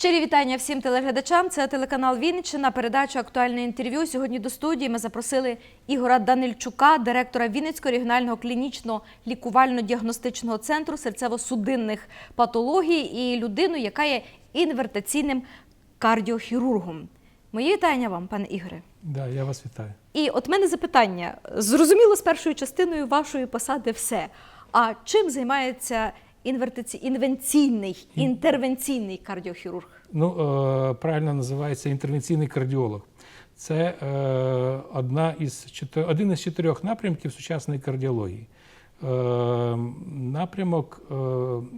Щирі вітання всім телеглядачам. Це телеканал Вінниччина. Передача актуальне інтерв'ю. Сьогодні до студії ми запросили Ігора Данильчука, директора Вінницького регіонального клінічного лікувально-діагностичного центру серцево-судинних патологій і людину, яка є інвертаційним кардіохірургом. Мої вітання вам, пане Ігоре. Да, я вас вітаю. І от мене запитання. Зрозуміло, з першою частиною вашої посади все. А чим займається інвертаці... інвенційний, інтервенційний кардіохірург? Ну, е, правильно називається інтервенційний кардіолог. Це е, одна із один із чотирьох напрямків сучасної кардіології. Е, напрямок, е,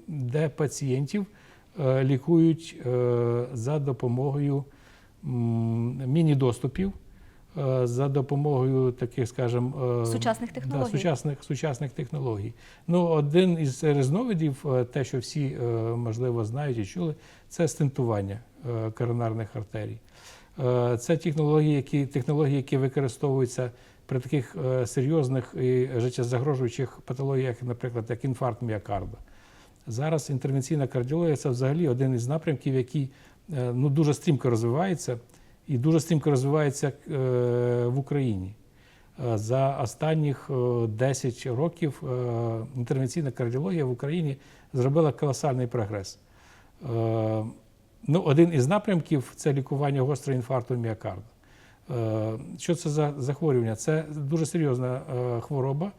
де пацієнтів е, лікують е, за допомогою міні-доступів, за допомогою таких, скажімо, е, Сучасних технологій. Да, сучасних, сучасних технологій. Ну, один із різновидів, е, те, що всі, е, можливо, знають і чули, це стентування е, коронарних артерій. Е, Це технології, які, технології, які використовуються при таких е, серйозних і життєзагрожуючих патологіях, наприклад, як інфаркт міокарда. Зараз інтервенційна кардіологія це взагалі один із напрямків, який е, ну, дуже стрімко розвивається і дуже стрімко розвивається е, в Україні. Е, За останніх е, 10 років е, інтервенційна кардіологія в Україні зробила колосальний прогрес. Ну, один із напрямків це лікування гострого інфаркту міокарда. Що це за захворювання? Це дуже серйозна хвороба,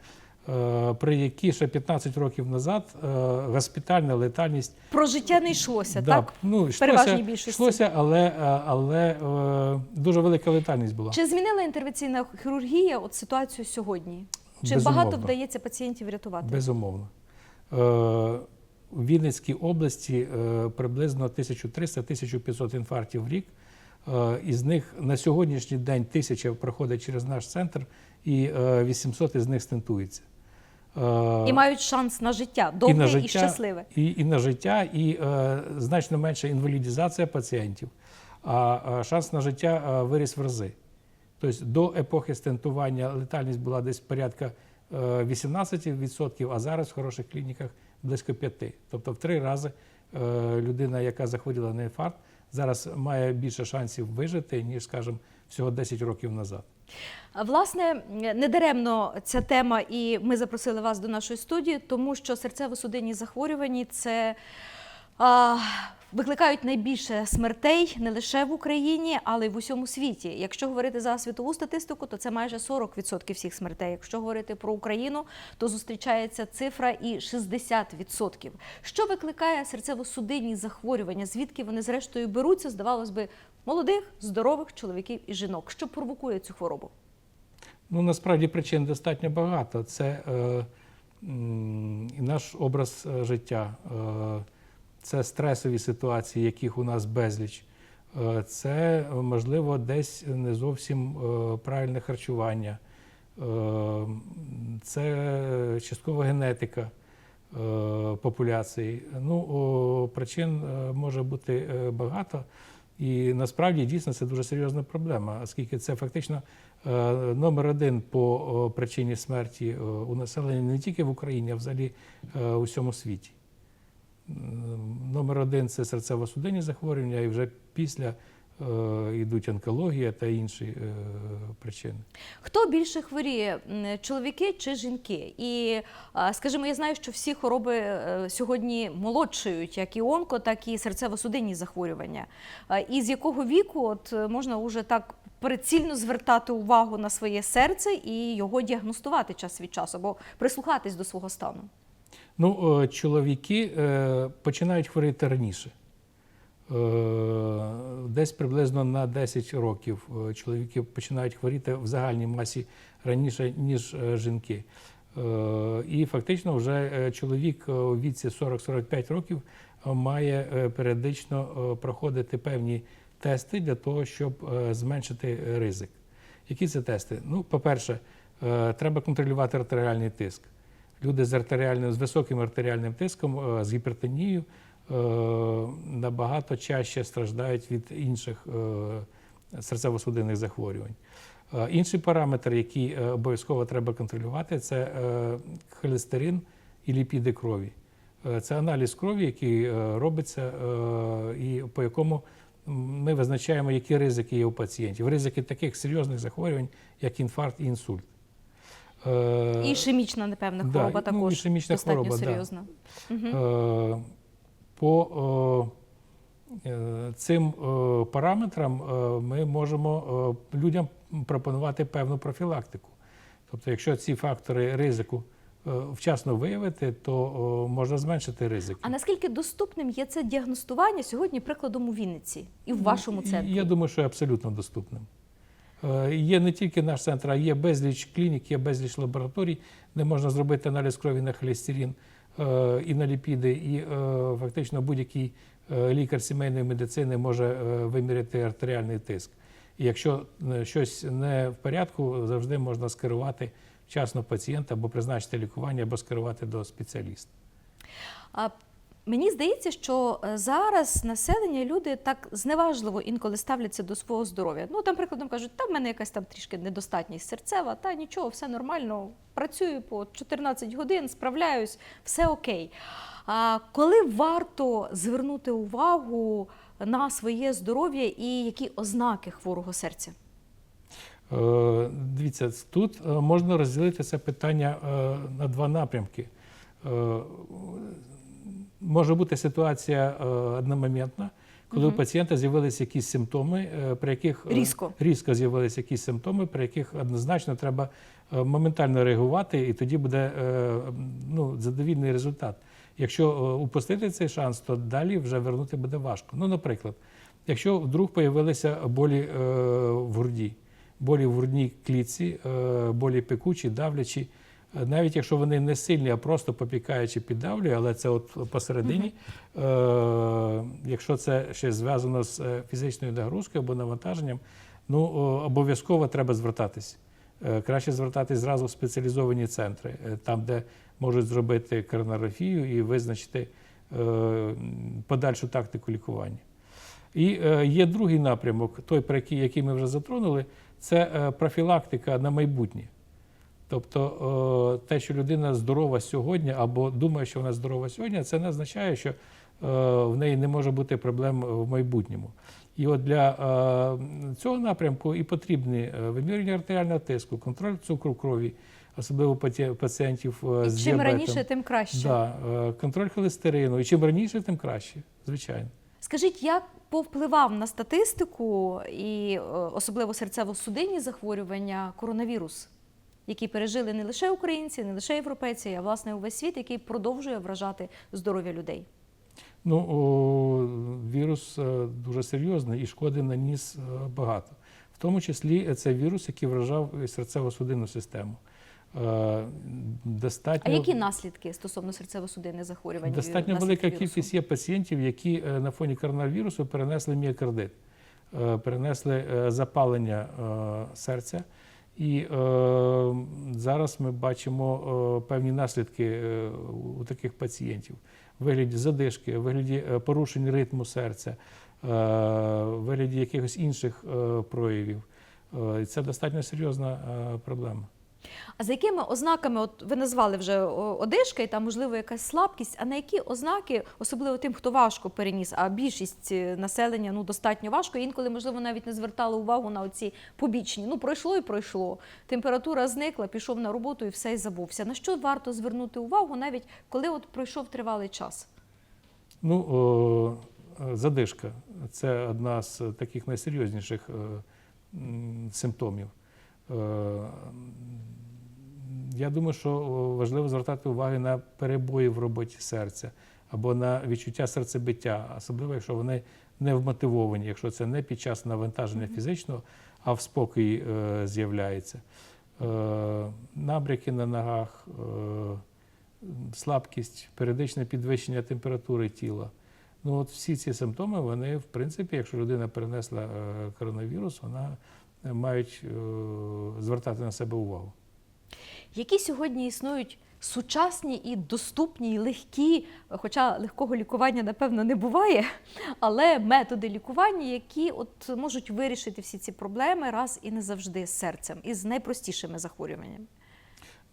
при якій ще 15 років назад е, госпітальна летальність Про життя не йшлося, да, так? ну, йшлося, більшості. йшлося, але, е, але е, дуже велика летальність була. Чи змінила інтервенційна хірургія от ситуацію сьогодні? Чи Безумовно. багато вдається пацієнтів рятувати? Безумовно. Е, У Вінницькій області е, приблизно 1300-1500 інфарктів в рік. Е, Із них на сьогоднішній день тисяча проходить через наш центр, і е, 800 із них стентується. Е, І мають шанс на життя, довге і, щасливе. І, і на життя, і е, значно менша інвалідізація пацієнтів, а е, шанс на життя е, виріс в рази. Тобто до епохи стентування летальність була десь порядка е, 18%, а зараз в хороших клініках близько 5%. Тобто в три рази е, людина, яка захворіла на інфаркт, зараз має більше шансів вижити, ніж, скажімо, всього 10 років назад. Власне, недаремно ця тема, і ми запросили вас до нашої студії, тому що серцево-судинні захворювання це викликають найбільше смертей не лише в Україні, але й в усьому світі. Якщо говорити за світову статистику, то це майже 40% всіх смертей. Якщо говорити про Україну, то зустрічається цифра і 60%. Що викликає серцево-судинні захворювання? Звідки вони зрештою беруться? Здавалось би, молодих, здорових чоловіків і жінок. Що провокує цю хворобу? Ну, насправді причин достатньо багато. Це е, наш образ е, життя, е, це стресові ситуації, яких у нас безліч. Е, це, е, можливо, десь не зовсім е, правильне харчування. Це часткова генетика популяції. Ну, причин може бути багато. І насправді дійсно це дуже серйозна проблема, оскільки це фактично номер один по причині смерті у населення не тільки в Україні, а взагалі у всьому світі. Номер один це серцево-судинні захворювання, і вже після е, йдуть онкологія та інші е, причини. Хто більше хворіє, чоловіки чи жінки? І скажімо, я знаю, що всі хвороби е, сьогодні молодшають, як і онко, так і серцево-судинні захворювання. І з якого віку от е, можна уже так прицільно звертати увагу на своє серце і його діагностувати час від часу, або прислухатись до свого стану? Ну, е, чоловіки е, починають хворіти раніше. Е, Десь приблизно на 10 років чоловіки починають хворіти в загальній масі раніше, ніж жінки. І фактично вже чоловік у віці 40-45 років має періодично проходити певні тести для того, щоб зменшити ризик. Які це тести? Ну, по-перше, треба контролювати артеріальний тиск. Люди з артеріальним, з високим артеріальним тиском, е, з гіпертонією е, набагато чаще страждають від інших е, серцево-судинних захворювань. Інший параметр, який обов'язково треба контролювати, це холестерин і ліпіди крові. Це аналіз крові, який робиться, і по якому ми визначаємо, які ризики є у пацієнтів. Ризики таких серйозних захворювань, як інфаркт і інсульт. Е, І ішемічна, напевно, да, хвороба ну, також ішемічна достатньо хвороба, да. серйозна. Е, По е, е, цим е, параметрам е, ми можемо е, людям пропонувати певну профілактику. Тобто, якщо ці фактори ризику е, вчасно виявити, то е, можна зменшити ризики. А наскільки доступним є це діагностування сьогодні, прикладом у Вінниці і в вашому центрі? Я думаю, що абсолютно доступним. Е, Є не тільки наш центр, а є безліч клінік, є безліч лабораторій, де можна зробити аналіз крові на холестерин е, і на ліпіди, і е, фактично будь-який лікар сімейної медицини може виміряти артеріальний тиск. Якщо щось не в порядку, завжди можна скерувати вчасно пацієнта або призначити лікування, або скерувати до спеціаліста. Мені здається, що е, зараз населення люди так зневажливо інколи ставляться до свого здоров'я. Ну там, прикладом кажуть, та в мене якась там трішки недостатність серцева, та нічого, все нормально. Працюю по 14 годин, справляюсь, все окей. А коли варто звернути увагу на своє здоров'я і які ознаки хворого серця? Е, Дивіться, тут е, можна розділити це питання на два напрямки. Може бути ситуація е, одномоментна, коли у пацієнта з'явилися якісь симптоми, е, при яких е, Різко. різко з'явилися якісь симптоми, при яких однозначно треба моментально реагувати, і тоді буде ну, задовільний результат. Якщо упустити цей шанс, то далі вже вернути буде важко. Ну, наприклад, якщо вдруг появилися болі в груді, болі в грудній клітці, болі пекучі, давлячі, навіть якщо вони не сильні, а просто попікаючи піддавлює, але це от посередині, е, якщо це ще зв'язано з е, фізичною нагрузкою або навантаженням, ну обов'язково треба звертатись. Е, Краще звертатись зразу в спеціалізовані центри, е, там, де можуть зробити коронарографію і визначити е, подальшу тактику лікування. І е, є другий напрямок, той, про який, який ми вже затронули, це профілактика на майбутнє. Тобто те, що людина здорова сьогодні або думає, що вона здорова сьогодні, це не означає, що е, в неї не може бути проблем в майбутньому. І от для е, цього напрямку і потрібні е, вимірювання артеріального тиску, контроль цукру крові, особливо пацієнтів з Чим діабетом. раніше, тим краще. Да, контроль холестерину. І чим раніше, тим краще, звичайно. Скажіть, як повпливав на статистику і особливо серцево-судинні захворювання коронавірус, які пережили не лише українці, не лише європейці, а власне увесь світ, який продовжує вражати здоров'я людей? Ну, о, вірус е, дуже серйозний і шкоди наніс е, багато. В тому числі це вірус, який вражав серцево-судинну систему. Е, Достатньо, А які наслідки стосовно серцево-судинних захворювань? достатньо велика вірусу? кількість є пацієнтів, які е, на фоні коронавірусу перенесли міокардит, е, перенесли е, запалення е, серця. І е, зараз ми бачимо е, певні наслідки е, у таких пацієнтів в вигляді задишки, в вигляді е, порушень ритму серця, е, в вигляді якихось інших проявів. І Це достатньо серйозна проблема. А за якими ознаками, от ви назвали вже одишка, і там можливо якась слабкість, а на які ознаки, особливо тим, хто важко переніс, а більшість е, населення ну достатньо важко, інколи можливо навіть не звертали увагу на оці побічні. Ну пройшло і пройшло. Температура зникла, пішов на роботу і все і забувся. На що варто звернути увагу, навіть коли от пройшов тривалий час? Ну, о, е, задишка це одна з таких найсерйозніших е, симптомів. Е, Я думаю, що важливо звертати увагу на перебої в роботі серця або на відчуття серцебиття, особливо якщо вони не вмотивовані, якщо це не під час навантаження фізичного, а в спокої е, з'являється. Е, Набряки на ногах, е, слабкість, періодичне підвищення температури тіла. Ну, от всі ці симптоми, вони, в принципі, якщо людина перенесла е, коронавірус, вона е, мають е, звертати на себе увагу. Які сьогодні існують сучасні і доступні, і легкі, хоча легкого лікування, напевно, не буває, але методи лікування, які от можуть вирішити всі ці проблеми раз і не завжди з серцем, і з найпростішими захворюваннями.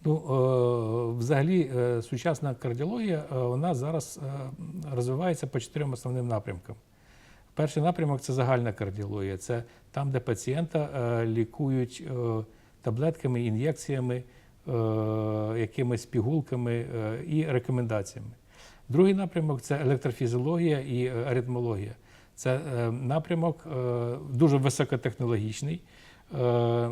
Ну, е, взагалі, е, сучасна кардіологія вона зараз розвивається по чотирьом основним напрямкам. Перший напрямок це загальна кардіологія. Це там, де пацієнта е, лікують е, таблетками, ін'єкціями, е, якимись пігулками і рекомендаціями. Другий напрямок це електрофізіологія і аритмологія. Це напрямок дуже високотехнологічний,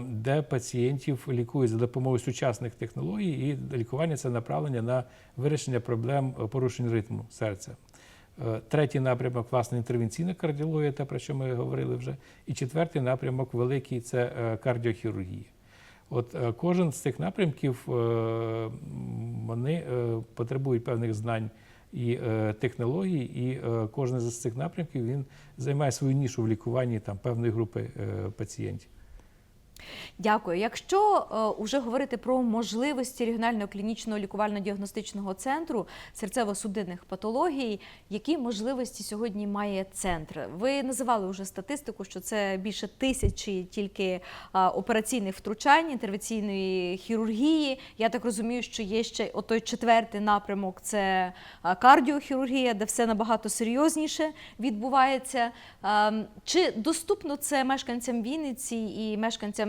де пацієнтів лікують за допомогою сучасних технологій, і лікування це направлення на вирішення проблем порушень ритму серця. Е, Третій напрямок, власне, інтервенційна кардіологія, те, про що ми говорили вже. І четвертий напрямок великий це е, кардіохірургія. От е, кожен з цих напрямків вони потребують певних знань і технологій, і кожен з цих напрямків він займає свою нішу в лікуванні там певної групи пацієнтів. Дякую. Якщо е, говорити про можливості регіонального клінічного лікувально-діагностичного центру серцево-судинних патологій, які можливості сьогодні має центр? Ви називали вже статистику, що це більше тисячі тільки а, операційних втручань, інтервенційної хірургії. Я так розумію, що є ще отой четвертий напрямок це кардіохірургія, де все набагато серйозніше відбувається. А, Чи доступно це мешканцям Вінниці і мешканцям е,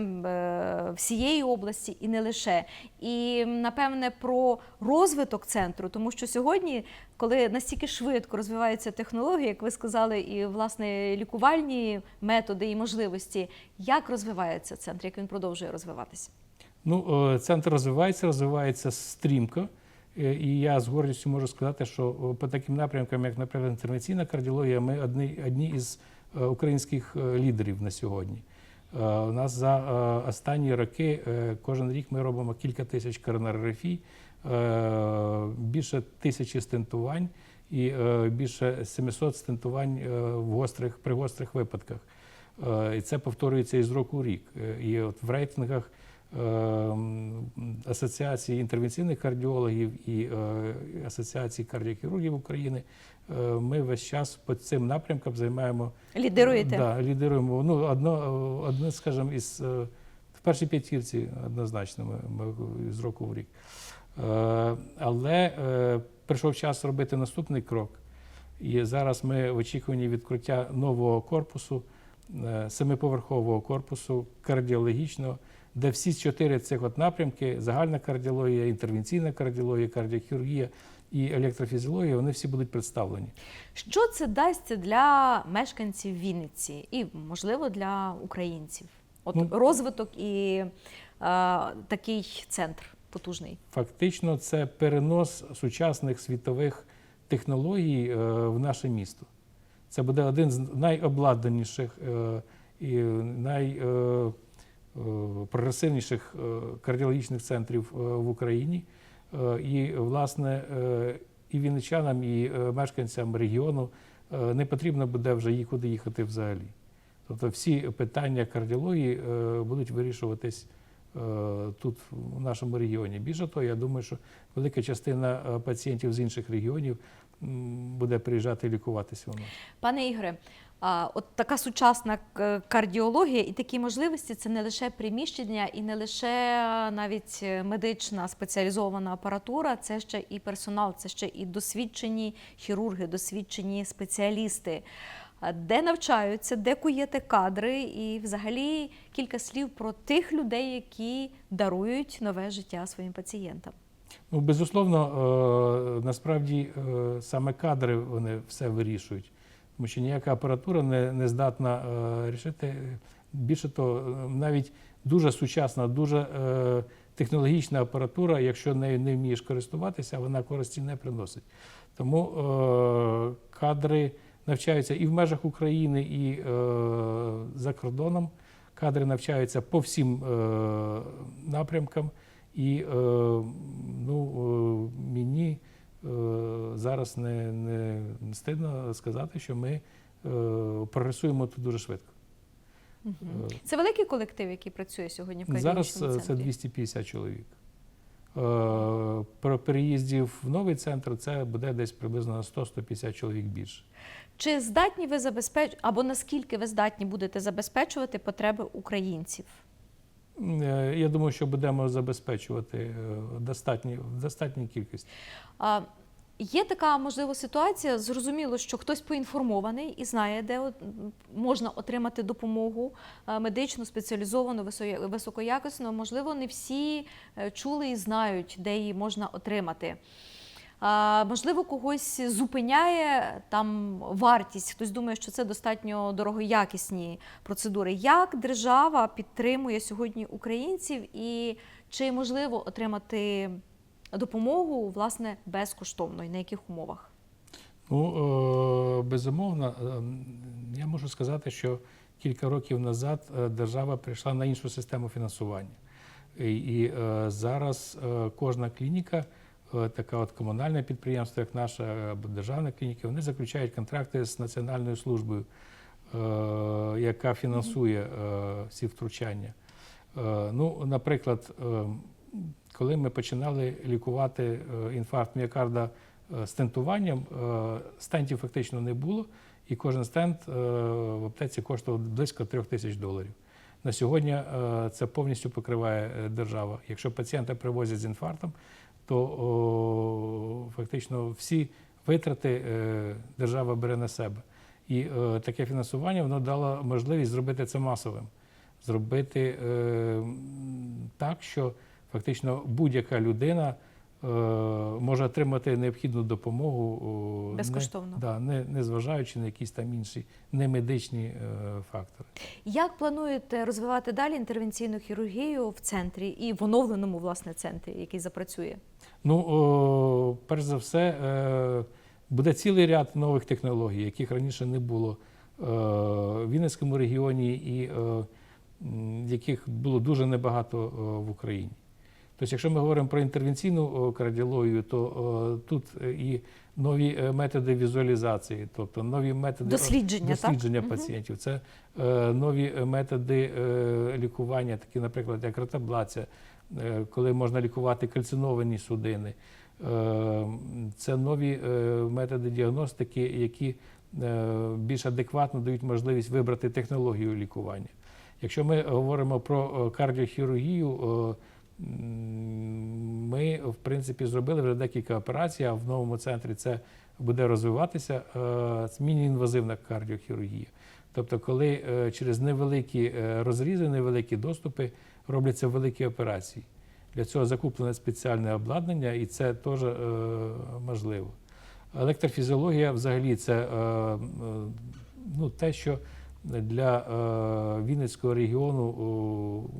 всієї області, і не лише? І напевне про розвиток центру, тому що сьогодні, коли настільки швидко розвиваються технології, як ви сказали, і власне лікувальні методи і можливості, як розвивається центр, як він продовжує розвиватися? Ну, е, центр розвивається, розвивається стрімко. Е, І я з гордістю можу сказати, що по таким напрямкам, як, наприклад, інтервенційна кардіологія, ми одні, одні із е, українських е, лідерів на сьогодні. Е, У нас за е, останні роки е, кожен рік ми робимо кілька тисяч коронарографій, більше тисячі стентувань і більше 700 стентувань в гострих, при гострих випадках. І це повторюється із року в рік. І от в рейтингах Асоціації інтервенційних кардіологів і е, Асоціації кардіохірургів України е, ми весь час по цим напрямкам займаємо Лідируєте? Да, лідируємо. Ну, одно, одне, скажімо, із е, в першій п'ятірці однозначно ми, ми з року в рік. Але прийшов час робити наступний крок. І зараз ми в очікуванні відкриття нового корпусу, семиповерхового корпусу кардіологічного, де всі чотири цих от напрямки: загальна кардіологія, інтервенційна кардіологія, кардіохірургія і електрофізіологія, вони всі будуть представлені. Що це дасть для мешканців Вінниці і, можливо, для українців? От Ну, розвиток і е, такий центр потужний. Фактично, це перенос сучасних світових технологій е, в наше місто. Це буде один з найобладнаніших е, і найпрогресивніших кардіологічних центрів е, в Україні. Е, І, власне, е, і вінничанам, і е, мешканцям регіону е, не потрібно буде вже нікуди їхати взагалі. Тобто всі питання кардіології е, будуть вирішуватись е, тут, у нашому регіоні. Більше того, я думаю, що велика частина е, пацієнтів з інших регіонів буде приїжджати лікуватися у нас. Пане Ігоре, от така сучасна кардіологія і такі можливості це не лише приміщення і не лише навіть е, медична спеціалізована апаратура, це ще і персонал, це ще і досвідчені хірурги, досвідчені спеціалісти. Де навчаються, де куєте кадри, і взагалі кілька слів про тих людей, які дарують нове життя своїм пацієнтам. Ну, безусловно, е, насправді е, саме кадри вони все вирішують, тому що ніяка апаратура не, не здатна е, рішити. Більше того, навіть дуже сучасна, дуже технологічна апаратура, якщо нею не вмієш користуватися, вона користі не приносить. Тому кадри навчаються і в межах України, і за кордоном. Кадри навчаються по всім напрямкам. І е, ну, е, мені е, зараз не, не, стидно сказати, що ми е, прогресуємо тут дуже швидко. Це великий колектив, який працює сьогодні в Зараз кардіологічному е, це центрі. 250 чоловік. Про переїздів в новий центр це буде десь приблизно на 100-150 чоловік більше. Чи здатні ви забезпечувати, або наскільки ви здатні будете забезпечувати потреби українців? Е, я думаю, що будемо забезпечувати е, достатні, в достатній кількості. А, Є така можливо ситуація. Зрозуміло, що хтось поінформований і знає, де можна отримати допомогу е, медичну, спеціалізовану, високоякісну. Можливо, не всі чули і знають, де її можна отримати. Можливо, когось зупиняє там вартість. Хтось думає, що це достатньо дорогоякісні процедури. Як держава підтримує сьогодні українців, і чи можливо отримати допомогу власне безкоштовно і на яких умовах? Ну, е, безумовно, е, я можу сказати, що кілька років назад е, держава прийшла на іншу систему фінансування. І, зараз кожна клініка, е, така от комунальне підприємство, як наша або державна клініка, вони заключають контракти з Національною службою, е, яка фінансує е, всі втручання. Ну, наприклад, коли ми починали лікувати інфаркт міокарда стентуванням, стентів фактично не було, і кожен стент в аптеці коштував близько трьох тисяч доларів. На сьогодні це повністю покриває держава. Якщо пацієнта привозять з інфарктом, то о, фактично всі витрати е, держава бере на себе. І е, таке фінансування воно дало можливість зробити це масовим, зробити е, так, що фактично будь-яка людина е, може отримати необхідну допомогу Безкоштовно. Не, да, не, не зважаючи на якісь там інші немедичні е, фактори. Як плануєте розвивати далі інтервенційну хірургію в центрі і в оновленому власне центрі, який запрацює? Ну, о, перш за все, е, буде цілий ряд нових технологій, яких раніше не було е, в Вінницькому регіоні і е, яких було дуже небагато е, в Україні. Тобто, якщо ми говоримо про інтервенційну кардіологію, то е, тут е, і нові е, методи візуалізації, тобто нові методи Дослідження, дослідження так? Пацієнтів. Це е, нові методи е, лікування, такі, наприклад, як ротаблація, коли можна лікувати кальциновані судини. Е, це нові е, методи діагностики, які е, більш адекватно дають можливість вибрати технологію лікування. Якщо ми говоримо про е, кардіохірургію, е, ми, в принципі, зробили вже декілька операцій, а в новому центрі це буде розвиватися. е, Це міні-інвазивна кардіохірургія. Тобто, коли е, через невеликі е, розрізи, невеликі доступи робляться великі операції. Для цього закуплене спеціальне обладнання, і це теж е, можливо. Електрофізіологія взагалі це е, е, ну, те, що для е, Вінницького регіону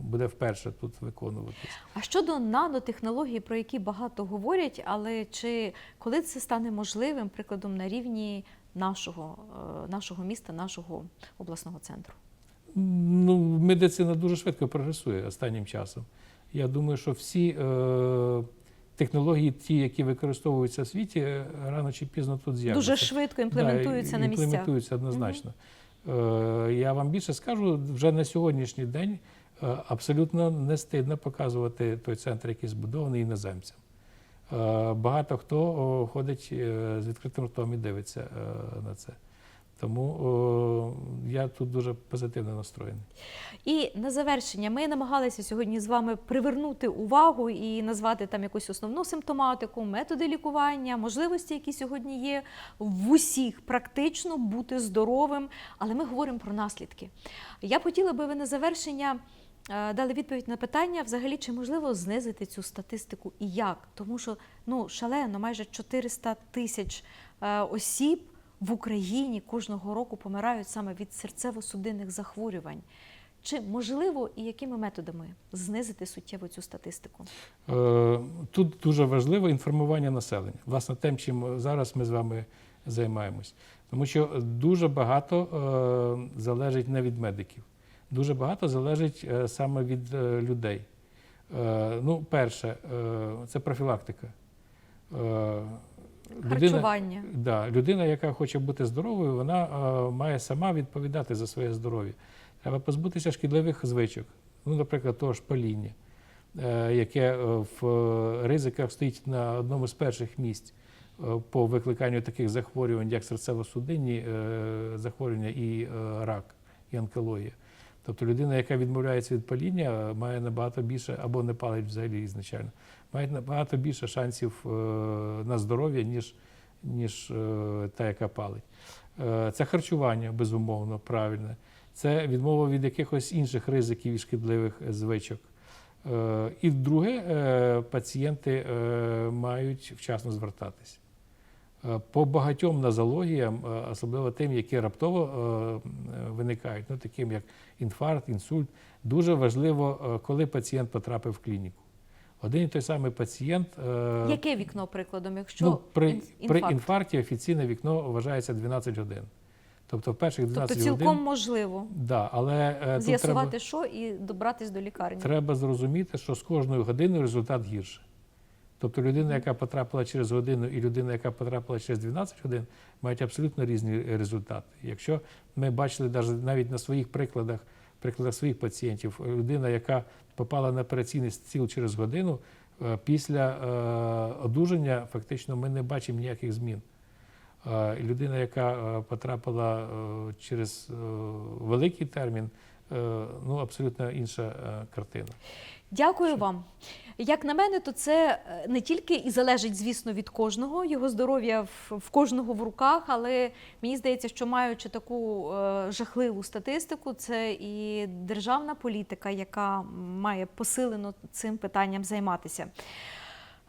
буде вперше тут виконуватися. А щодо нанотехнологій, про які багато говорять, але чи коли це стане можливим, прикладом на рівні нашого, е, нашого міста, нашого обласного центру? Ну, медицина дуже швидко прогресує останнім часом. Я думаю, що всі е, технології, ті, які використовуються в світі, е, рано чи пізно тут з'являться. Дуже швидко імплементуються Да, на місцях. Імплементуються однозначно. Е, Я вам більше скажу, вже на сьогоднішній день е, абсолютно не стидно показувати той центр, який збудований іноземцям. Е, Багато хто ходить з відкритим ртом і дивиться на це. Тому о, я тут дуже позитивно настроєний. І на завершення ми намагалися сьогодні з вами привернути увагу і назвати там якусь основну симптоматику, методи лікування, можливості, які сьогодні є в усіх практично бути здоровим. Але ми говоримо про наслідки. Я хотіла би ви на завершення. е, Дали відповідь на питання, взагалі, чи можливо знизити цю статистику і як? Тому що ну шалено, майже 400 тисяч е, осіб в Україні кожного року помирають саме від серцево-судинних захворювань. Чи можливо і якими методами знизити суттєво цю статистику? Е, Тут дуже важливо інформування населення. Власне, тим, чим зараз ми з вами займаємось. Тому що дуже багато е, залежить не від медиків, дуже багато залежить е, саме від людей. Ну, перше, це профілактика. Харчування. Да, людина, яка хоче бути здоровою, вона е, має сама відповідати за своє здоров'я. Треба позбутися шкідливих звичок, ну, наприклад, того ж паління, е, яке е, в е, ризиках стоїть на одному з перших місць е, по викликанню таких захворювань, як серцево-судинні е, захворювання і е, рак, і онкологія. Тобто людина, яка відмовляється від паління, має набагато більше або не палить взагалі ізначально, має набагато більше шансів е, на здоров'я, ніж, ніж е, та, яка палить. Е, Це харчування, безумовно, правильне. Це відмова від якихось інших ризиків і шкідливих звичок. І друге, пацієнти мають вчасно звертатись. Е, По багатьом нозологіям, е, особливо тим, які раптово виникають, ну, таким як інфаркт, інсульт, дуже важливо, коли пацієнт потрапив в клініку. Один і той самий пацієнт. е, Яке вікно, прикладом, якщо ну, при, ін- при інфаркті офіційне вікно вважається 12 годин. Тобто в перших 12 Тобто цілком годин. можливо Да, але е, тут треба, з'ясувати, що і добратись до лікарні. треба зрозуміти, що з кожною годиною результат гірше. Тобто людина, яка потрапила через годину, і людина, яка потрапила через 12 годин, мають абсолютно різні результати. Якщо ми бачили навіть на своїх прикладах, прикладах своїх пацієнтів, людина, яка попала на операційний стіл через годину, е, після е, одужання фактично ми не бачимо ніяких змін. Е, Людина, яка е, потрапила е, через е, великий термін, е, ну абсолютно інша е, картина. Дякую вам. Як на мене, то це е, не тільки і залежить, звісно, від кожного, його здоров'я в, кожного в руках, але мені здається, що маючи таку е, жахливу статистику, це і державна політика, яка має посилено цим питанням займатися.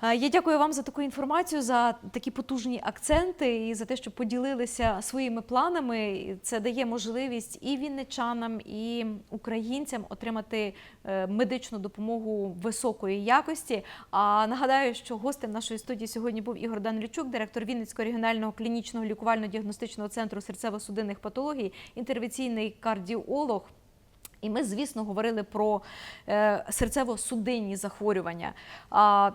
Е, Я дякую вам за таку інформацію, за такі потужні акценти і за те, що поділилися своїми планами. Це дає можливість і вінничанам, і українцям отримати е, медичну допомогу високої якості. А нагадаю, що гостем нашої студії сьогодні був Ігор Данилючук, директор Вінницького регіонального клінічного лікувально-діагностичного центру серцево-судинних патологій, інтервенційний кардіолог. І ми, звісно, говорили про е, серцево-судинні захворювання.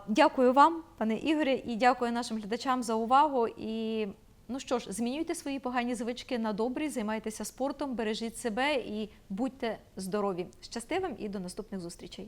Дякую вам, пане Ігоре, і дякую нашим глядачам за увагу. І ну що ж, змінюйте свої погані звички на добрі, займайтеся спортом, бережіть себе і будьте здорові. Щасти і до наступних зустрічей.